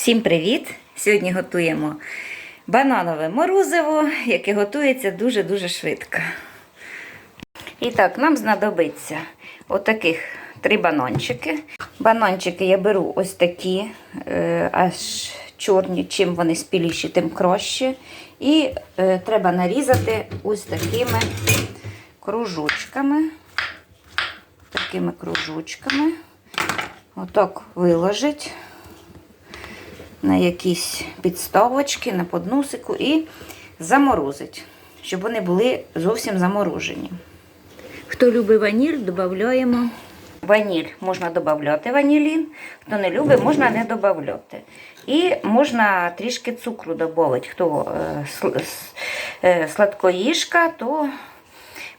Всім привіт! Сьогодні готуємо бананове морозиво, яке готується дуже-дуже швидко. І так, нам знадобиться отаких три банончики. Банончики я беру ось такі, е, аж чорні, чим вони спіліші, тим краще. І е, треба нарізати ось такими кружочками. Такими кружочками. Отак виложить на якісь підставочки, на подносику і заморозить, щоб вони були зовсім заморожені. Хто любить ваніль, додаємо. Ваніль можна додати ванілін, хто не любить, можна не додати. І можна трішки цукру додати. Хто е, е, сладкоїжка, то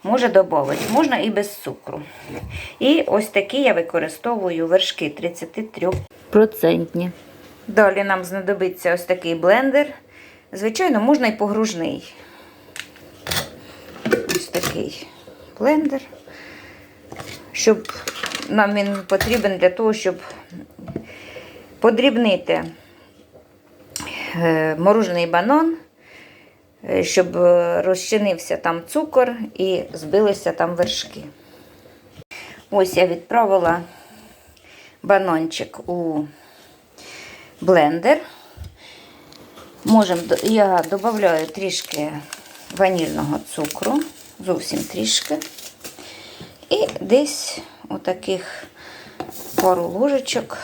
може додати. Можна і без цукру. І ось такі я використовую вершки 33%. Далі нам знадобиться ось такий блендер. Звичайно, можна і погружний. Ось такий блендер. Щоб нам він потрібен для того, щоб подрібнити е, морожений банан, е, щоб розчинився там цукор і збилися там вершки. Ось я відправила бананчик у блендер. Можем, я додаю трішки ванільного цукру, зовсім трішки. І десь отаких пару ложечок.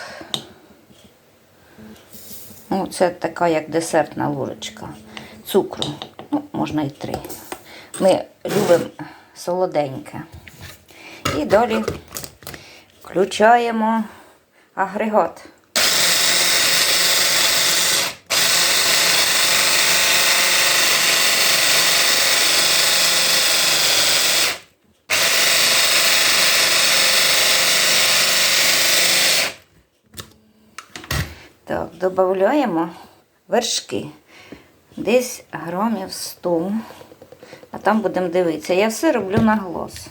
Ну, це така як десертна ложечка цукру. Ну, можна і три. Ми любимо солоденьке. І далі включаємо агрегат. Так, додаємо вершки. Десь грамів 100. А там будемо дивитися. Я все роблю на глаз.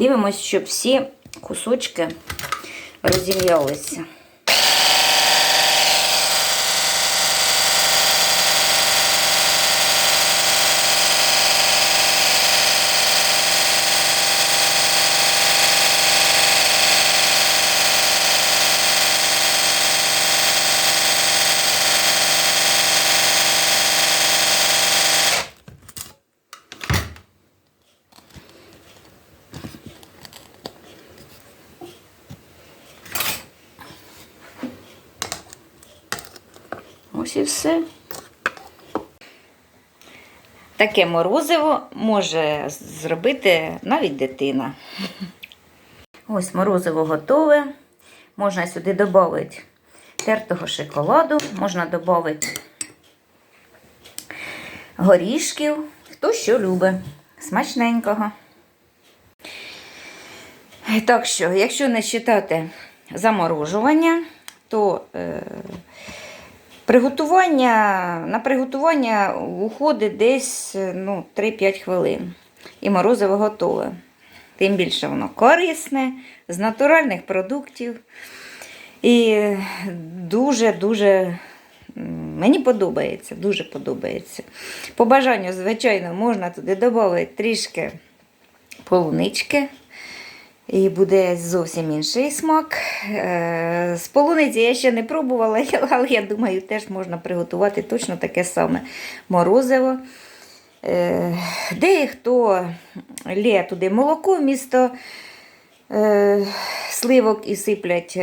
І дивимося, щоб всі кусочки розім'ялися. Ось і все. Таке морозиво може зробити навіть дитина. Ось морозиво готове. Можна сюди додати тертого шоколаду, можна додати горішків, хто що любить. Смачненького. Так що, якщо не вважати заморожування, то е, Приготування, на приготування уходить десь ну, 3-5 хвилин. І морозиво готове. Тим більше воно корисне, з натуральних продуктів. І дуже-дуже мені подобається, дуже подобається. По бажанню, звичайно, можна туди додати трішки полунички. І буде зовсім інший смак. Е, З полуниці я ще не пробувала, але я думаю, теж можна приготувати точно таке саме морозиво. Е, Дехто лє туди молоко вмісто е, сливок і сиплять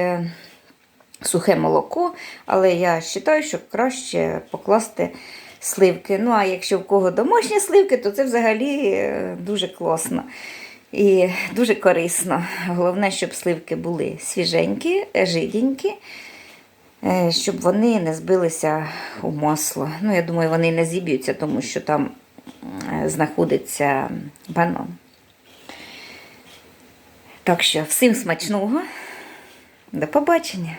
сухе молоко, але я вважаю, що краще покласти сливки. Ну, а якщо в кого домашні сливки, то це взагалі дуже класно. І дуже корисно. Головне, щоб сливки були свіженькі, жиденькі. е, щоб вони не збилися у масло. Ну, я думаю, вони не зіб'ються, тому що там е, знаходиться банан. Так що всім смачного. До побачення.